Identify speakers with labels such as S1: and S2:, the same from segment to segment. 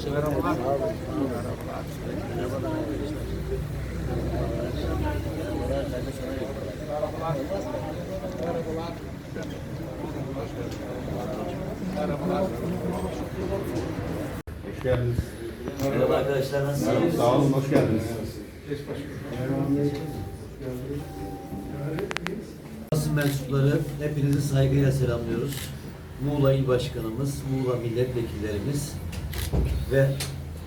S1: Hoş geldiniz.
S2: Merhaba arkadaşlar nasılsınız?
S1: Sağ olun, hoş geldiniz.
S2: Basın mensupları hepinizi saygıyla selamlıyoruz. Muğla İl Başkanımız, Muğla milletvekillerimiz ve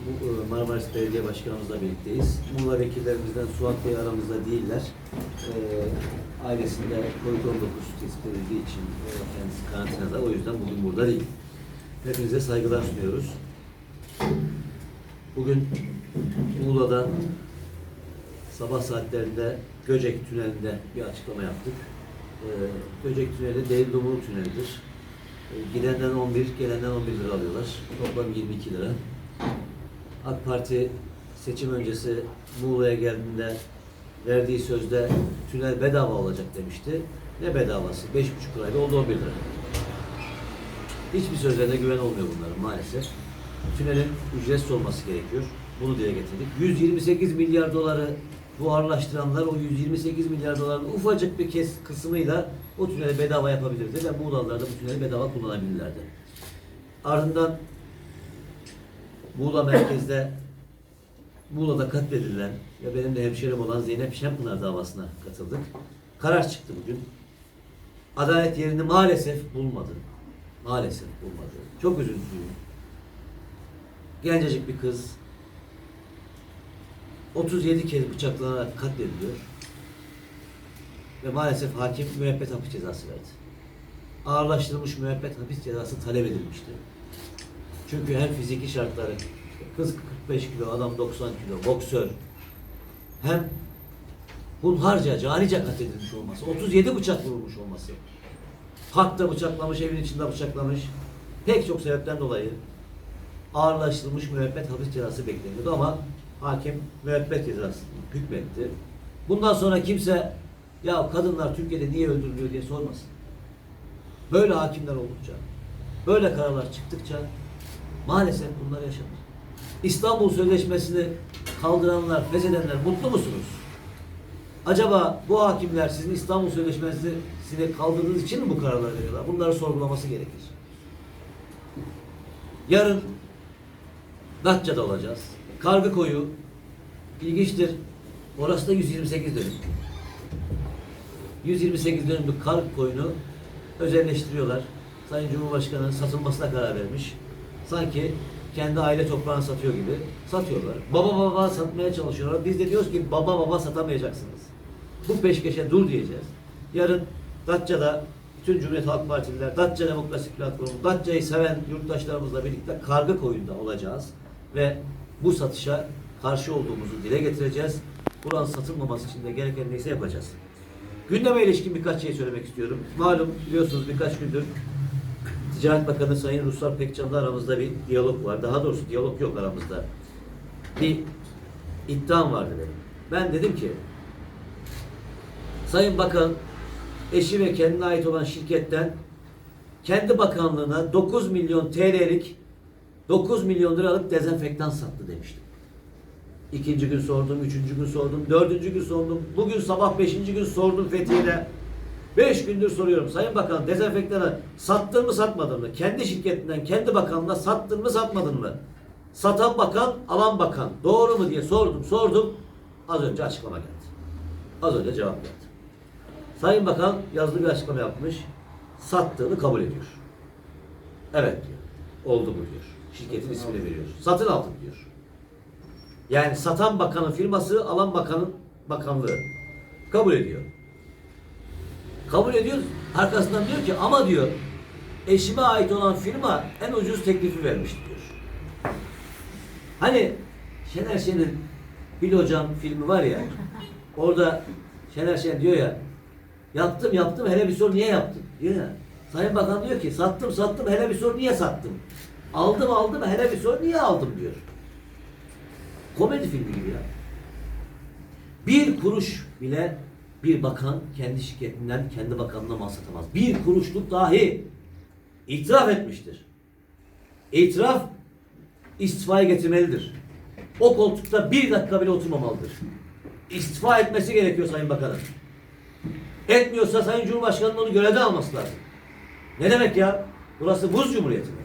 S2: bu, e, Marmaris Belediye Başkanımızla birlikteyiz. Muğla vekillerimizden Suat Bey aramızda değiller. E, ailesinde COVID-19 tespit edildiği için e, kendisi karantinada. O yüzden bugün burada değil. Hepinize saygılar sunuyoruz. Bugün Muğla'da sabah saatlerinde Göcek Tüneli'nde bir açıklama yaptık. Ee, Göcek Tüneli değil Dumlu Tüneli'dir. Ee, gidenden 11, gelenden 11 lira alıyorlar. Toplam 22 lira. AK Parti seçim öncesi Muğla'ya geldiğinde verdiği sözde tünel bedava olacak demişti. Ne bedavası? 5,5 lirayla oldu 11 lira. Hiçbir sözlerine güven olmuyor bunların maalesef. Tünelin ücretsiz olması gerekiyor. Bunu dile getirdik. 128 milyar doları buharlaştıranlar o 128 milyar doların ufacık bir kes kısmıyla o tüneli bedava yapabilirdi ve Muğla'lılar da bu tüneli bedava kullanabilirlerdi. Ardından Muğla merkezde Muğla'da katledilen ve benim de hemşerim olan Zeynep Şenpınar davasına katıldık. Karar çıktı bugün. Adalet yerini maalesef bulmadı. Maalesef bulmadı. Çok üzüntülüyüm. Gencecik bir kız 37 kez bıçaklanarak katlediliyor. Ve maalesef hakim müebbet hapis cezası verdi. Ağırlaştırılmış müebbet hapis cezası talep edilmişti. Çünkü hem fiziki şartları, kız 45 kilo, adam 90 kilo, boksör, hem hunharca, canice katledilmiş olması, 37 bıçak vurulmuş olması, parkta bıçaklamış, evin içinde bıçaklamış, pek çok sebepten dolayı ağırlaştırılmış müebbet hapis cezası bekleniyordu ama hakim müebbet cezası hükmetti. Bundan sonra kimse ya kadınlar Türkiye'de niye öldürülüyor diye sormasın. Böyle hakimler oldukça, böyle kararlar çıktıkça maalesef bunlar yaşanır. İstanbul Sözleşmesi'ni kaldıranlar, feshedenler mutlu musunuz? Acaba bu hakimler sizin İstanbul Sözleşmesi'ni kaldırdığınız için mi bu kararları veriyorlar? Bunları sorgulaması gerekir. Yarın Datça'da olacağız. Kargı koyu ilginçtir. Orası da 128 dönüm. 128 dönümlük kargı koyunu özelleştiriyorlar. Sayın Cumhurbaşkanı satılmasına karar vermiş. Sanki kendi aile toprağını satıyor gibi satıyorlar. Baba baba satmaya çalışıyorlar. Biz de diyoruz ki baba baba satamayacaksınız. Bu peşkeşe dur diyeceğiz. Yarın Datça'da bütün Cumhuriyet Halk Partililer, Datça Demokrasi Platformu, Datça'yı seven yurttaşlarımızla birlikte kargı koyunda olacağız. Ve bu satışa karşı olduğumuzu dile getireceğiz. Buranın satılmaması için de gereken neyse yapacağız. Gündeme ilişkin birkaç şey söylemek istiyorum. Malum biliyorsunuz birkaç gündür Ticaret Bakanı Sayın Ruslar Pekcan'la aramızda bir diyalog var. Daha doğrusu diyalog yok aramızda. Bir iddiam vardı benim. Ben dedim ki Sayın Bakan eşi ve kendine ait olan şirketten kendi bakanlığına 9 milyon TL'lik 9 milyon liralık dezenfektan sattı demiştim. İkinci gün sordum, üçüncü gün sordum, dördüncü gün sordum. Bugün sabah beşinci gün sordum Fethiye'de. Beş gündür soruyorum. Sayın Bakan dezenfektanı sattın mı satmadın mı? Kendi şirketinden, kendi bakanına sattın mı satmadın mı? Satan bakan, alan bakan. Doğru mu diye sordum, sordum. Az önce açıklama geldi. Az önce cevap geldi. Sayın Bakan yazılı bir açıklama yapmış. Sattığını kabul ediyor. Evet diyor. Oldu bu diyor. Şirketin ismini veriyor. Satın aldım diyor. Yani satan bakanın firması, alan bakanın bakanlığı. Kabul ediyor. Kabul ediyor. Arkasından diyor ki ama diyor eşime ait olan firma en ucuz teklifi vermiş diyor. Hani Şener Şen'in Bil Hocam filmi var ya orada Şener Şen diyor ya yaptım yaptım hele bir sor niye yaptım diyor ya. Sayın Bakan diyor ki sattım sattım hele bir sor niye sattım. Aldım aldım hele bir sor niye aldım diyor. Komedi filmi gibi ya. Bir kuruş bile bir bakan kendi şirketinden kendi bakanına mal satamaz. Bir kuruşluk dahi itiraf etmiştir. İtiraf istifaya getirmelidir. O koltukta bir dakika bile oturmamalıdır. İstifa etmesi gerekiyor Sayın Bakanım. Etmiyorsa Sayın Cumhurbaşkanı'nın onu görevden alması lazım. Ne demek ya? Burası buz cumhuriyeti mi?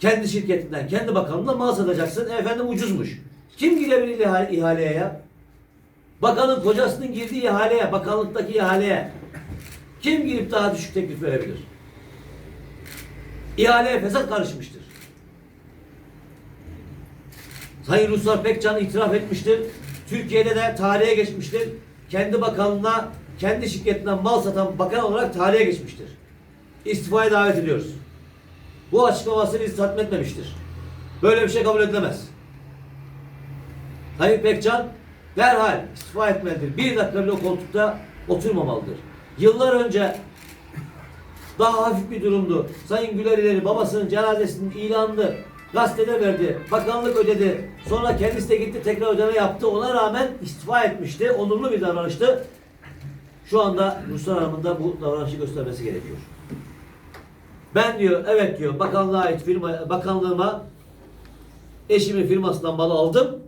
S2: Kendi şirketinden, kendi bakanlığından mal satacaksın. Efendim ucuzmuş. Kim girebilir ihale- ihaleye ya? Bakanın kocasının girdiği ihaleye, bakanlıktaki ihaleye kim girip daha düşük teklif verebilir? İhaleye fesat karışmıştır. Sayın Ruslar Pekcan itiraf etmiştir. Türkiye'de de tarihe geçmiştir. Kendi bakanlığına, kendi şirketinden mal satan bakan olarak tarihe geçmiştir. İstifaya davet ediyoruz. Bu açıklaması bizi tatmin etmemiştir. Böyle bir şey kabul edilemez. Sayın Pekcan derhal istifa etmelidir. Bir dakika bile koltukta oturmamalıdır. Yıllar önce daha hafif bir durumdu. Sayın Güler İleri babasının cenazesinin ilanını gazetede verdi. Bakanlık ödedi. Sonra kendisi de gitti tekrar ödeme yaptı. Ona rağmen istifa etmişti. Onurlu bir davranıştı. Şu anda Ruslar Hanım'ın da bu davranışı göstermesi gerekiyor. Ben diyor evet diyor bakanlığa ait firma bakanlığıma eşimin firmasından mal aldım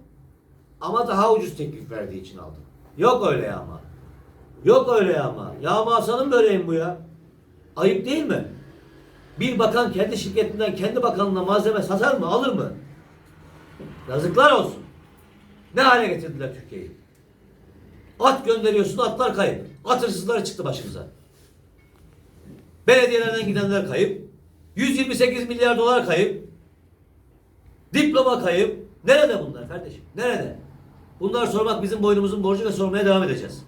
S2: ama daha ucuz teklif verdiği için aldım. Yok öyle ama. Yok öyle ya ama. Yağma böreğim bu ya. Ayıp değil mi? Bir bakan kendi şirketinden kendi bakanlığına malzeme satar mı? Alır mı? Yazıklar olsun. Ne hale getirdiler Türkiye'yi? At gönderiyorsun atlar kayıp. At hırsızları çıktı başımıza. Belediyelerden gidenler kayıp. 128 milyar dolar kayıp. Diploma kayıp. Nerede bunlar kardeşim? Nerede? Bunlar sormak bizim boynumuzun borcu ve sormaya devam edeceğiz.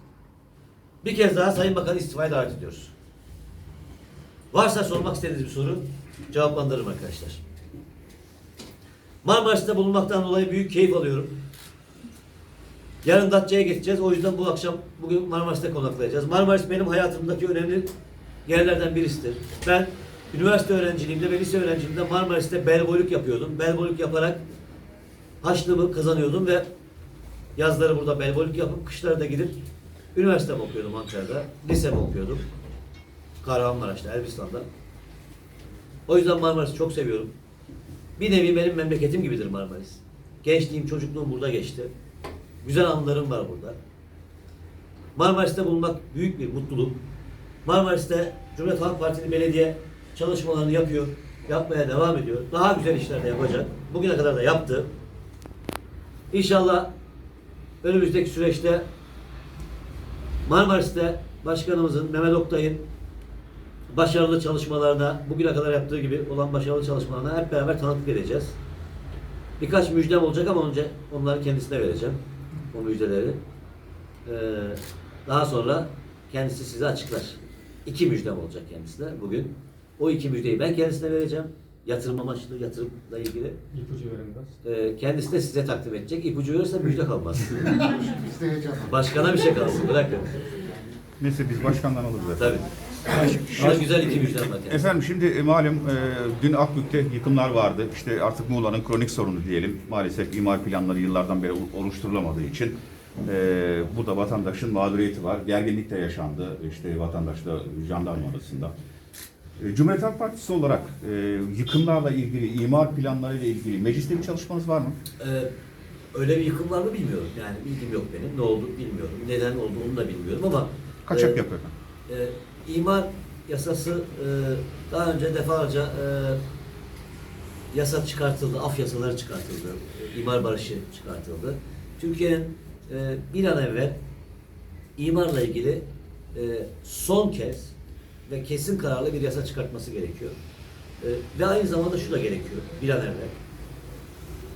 S2: Bir kez daha Sayın Bakan'ı istifaya davet ediyoruz. Varsa sormak istediğiniz bir soru cevaplandırırım arkadaşlar. Marmaris'te bulunmaktan dolayı büyük keyif alıyorum. Yarın Datça'ya geçeceğiz. O yüzden bu akşam bugün Marmaris'te konaklayacağız. Marmaris benim hayatımdaki önemli yerlerden birisidir. Ben üniversite öğrenciliğimde ve lise öğrenciliğimde Marmaris'te belbolük yapıyordum. Belbolük yaparak haçlığımı kazanıyordum ve yazları burada belbolük yapıp kışları da gidip üniversitemi okuyordum Ankara'da. Lisemi okuyordum. Kahramanmaraş'ta, Elbistan'da. O yüzden Marmaris'i çok seviyorum. Bir nevi benim memleketim gibidir Marmaris. Gençliğim, çocukluğum burada geçti. Güzel anılarım var burada. Marmaris'te bulunmak büyük bir mutluluk. Marmaris'te Cumhuriyet Halk Partili belediye çalışmalarını yapıyor. Yapmaya devam ediyor. Daha güzel işler de yapacak. Bugüne kadar da yaptı. İnşallah önümüzdeki süreçte Marmaris'te başkanımızın Mehmet Oktay'ın başarılı çalışmalarına, bugüne kadar yaptığı gibi olan başarılı çalışmalarına hep beraber tanıklık edeceğiz. Birkaç müjdem olacak ama önce onları kendisine vereceğim. O müjdeleri. Ee, daha sonra kendisi size açıklar. İki müjdem olacak kendisine bugün. O iki müjdeyi ben kendisine vereceğim. Yatırım amaçlı, yatırımla ilgili.
S3: İpucu verin biraz.
S2: Ee, kendisi de size takdim edecek. İpucu verirse müjde kalmaz. Başkana bir şey kalsın. Bırakın.
S1: Neyse biz başkandan alırız efendim.
S2: Tabii. Ama güzel iki müjdem var kendisine.
S1: Efendim şimdi e, malum e, dün Akbük'te yıkımlar vardı. İşte artık Muğla'nın kronik sorunu diyelim. Maalesef imar planları yıllardan beri oluşturulamadığı için e, burada vatandaşın mağduriyeti var. Gerginlik de yaşandı işte vatandaşla jandarma arasında. E, Cumhuriyet Halk Partisi olarak e, yıkımlarla ilgili, imar planlarıyla ilgili mecliste bir çalışmanız var mı?
S2: Ee, öyle bir yıkım var mı bilmiyorum. Yani bilgim yok benim. Ne oldu bilmiyorum. Neden olduğunu da bilmiyorum ama
S1: Kaçak
S2: e,
S1: yapıyor.
S2: e, imar yasası e, daha önce defalarca e, yasa çıkartıldı, af yasaları çıkartıldı, imar barışı çıkartıldı. Türkiye'nin e, bir an evvel imarla ilgili e, son kez ve kesin kararlı bir yasa çıkartması gerekiyor. E, ve aynı zamanda şu da gerekiyor bir an evvel.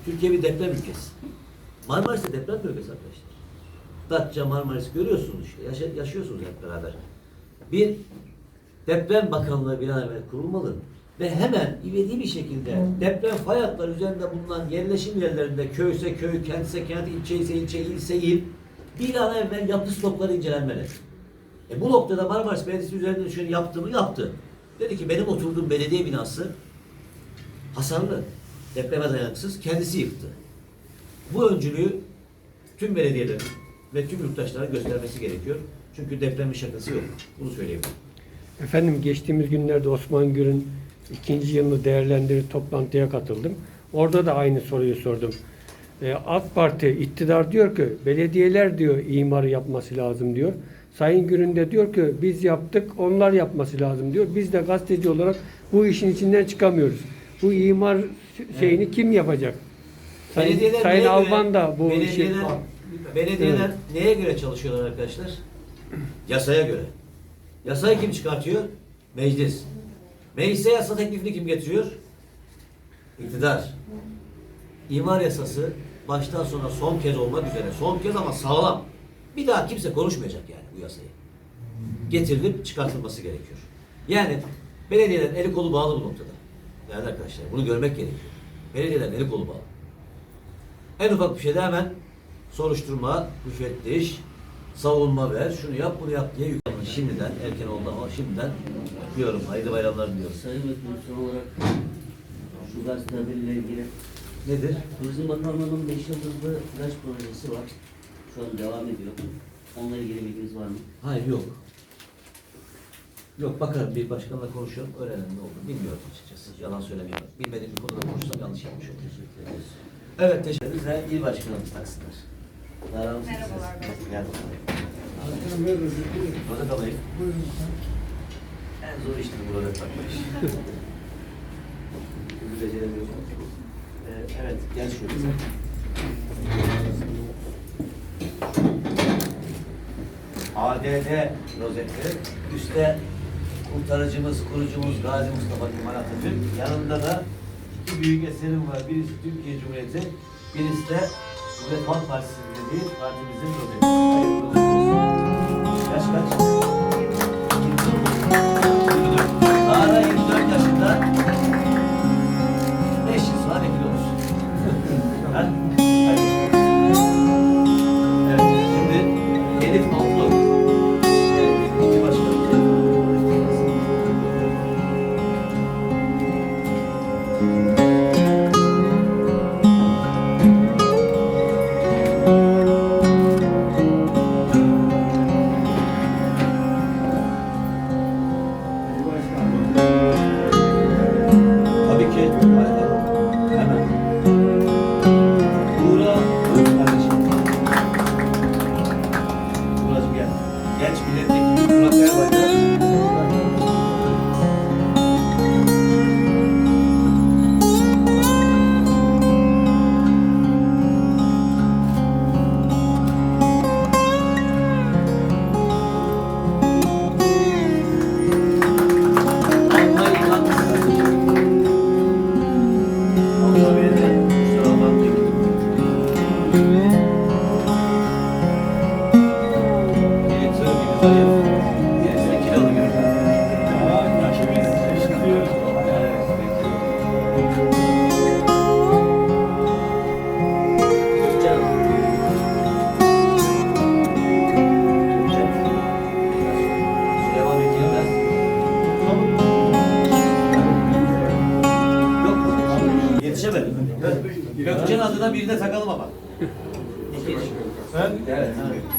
S2: Türkiye bir deprem ülkesi. Marmaris'te deprem bölgesi arkadaşlar. Datça, Marmaris görüyorsunuz işte. Yaşa- yaşıyorsunuz hep beraber. Bir deprem bakanlığı bir an evvel kurulmalı ve hemen ivedi bir şekilde deprem fay hatları üzerinde bulunan yerleşim yerlerinde köyse köy, kentse kent, ilçe ise ilçe, ilse il bir an evvel yapı stokları incelenmeli. E bu noktada Marmaris Belediyesi üzerinde düşünün yaptığını yaptı. Dedi ki benim oturduğum belediye binası hasarlı, depreme dayanıksız, kendisi yıktı. Bu öncülüğü tüm belediyelerin ve tüm yurttaşların göstermesi gerekiyor. Çünkü depremin şakası yok. Bunu söyleyebilirim.
S3: Efendim geçtiğimiz günlerde Osman Gür'ün ikinci yılını değerlendirir toplantıya katıldım. Orada da aynı soruyu sordum. E, AK Parti iktidar diyor ki belediyeler diyor imarı yapması lazım diyor. Sayın Gürün de diyor ki biz yaptık onlar yapması lazım diyor. Biz de gazeteci olarak bu işin içinden çıkamıyoruz. Bu imar şeyini kim yapacak? Sayın,
S2: Belediyeler
S3: Sayın Alban
S2: göre-
S3: da bu işi
S2: belediyeler, belediyeler neye göre çalışıyorlar arkadaşlar? Yasaya göre. Yasayı kim çıkartıyor? Meclis. Meclise yasa teklifini kim getiriyor? İktidar. İmar yasası baştan sona son kez olmak üzere. Son kez ama sağlam. Bir daha kimse konuşmayacak yani bu yasayı. Getirilip çıkartılması gerekiyor. Yani belediyelerin eli kolu bağlı bu noktada. Değerli arkadaşlar bunu görmek gerekiyor. Belediyelerin eli kolu bağlı. En ufak bir şeyde hemen soruşturma, müfettiş, savunma ver, şunu yap, bunu yap diye. Şimdiden, erken oldu ama şimdiden diyorum, hayırlı bayramlar diliyoruz.
S4: Sayın Bakanım son olarak şu gazete haberiyle ilgili
S2: Nedir?
S4: Turizm Bakanlığı'nın 5 yıldızlı plaj projesi var. Şu an devam ediyor. Onunla ilgili bilginiz var mı?
S2: Hayır, yok. Yok, bakarım bir başkanla konuşuyorum, öğrenelim ne oldu. Bilmiyorum açıkçası, yalan söylemiyorum. Bilmediğim bir konuda konuşsam yanlış yapmış olurum.
S4: Teşekkür ederiz.
S2: Evet, teşekkür ederiz. İl başkanımız taksınlar.
S5: Merhabalar ben.
S2: Gel bakalım. Burada kalayım. En zor iştir bu rölet takma işi. Bizi beceremiyorsunuz. Ee, evet, gel şöyle. ADD rozeti, üstte kurtarıcımız, kurucumuz Gazi Mustafa Kemal Atatürk. Yanında da iki büyük eserim var. Birisi Türkiye Cumhuriyeti, birisi de Cumhuriyet Halk Partisi'nin dediği partimizin rozeti. Hayırlı olsun. Yaş Yetişemedim. Gökçen adına birine takalım ama.
S6: Ben,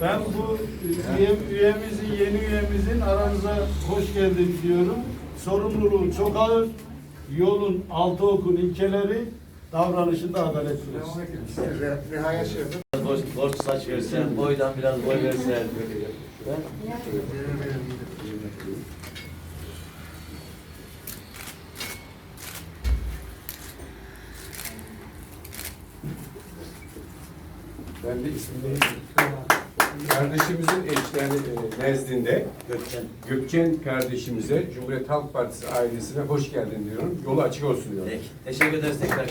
S6: ben bu üye, üyemizin, yeni üyemizin aramıza hoş geldin diyorum. Sorumluluğu çok ağır. Yolun altı okun ilkeleri davranışında adalet
S7: şey
S2: borç, borç saç versen, boydan biraz boy versen.
S8: Ben de ismini kardeşimizin eşleri e, nezdinde
S2: Gökçen.
S8: Gökçen kardeşimize Cumhuriyet Halk Partisi ailesine hoş geldin diyorum. Yolu açık olsun diyorum.
S2: Peki. Teşekkür ederiz tekrar.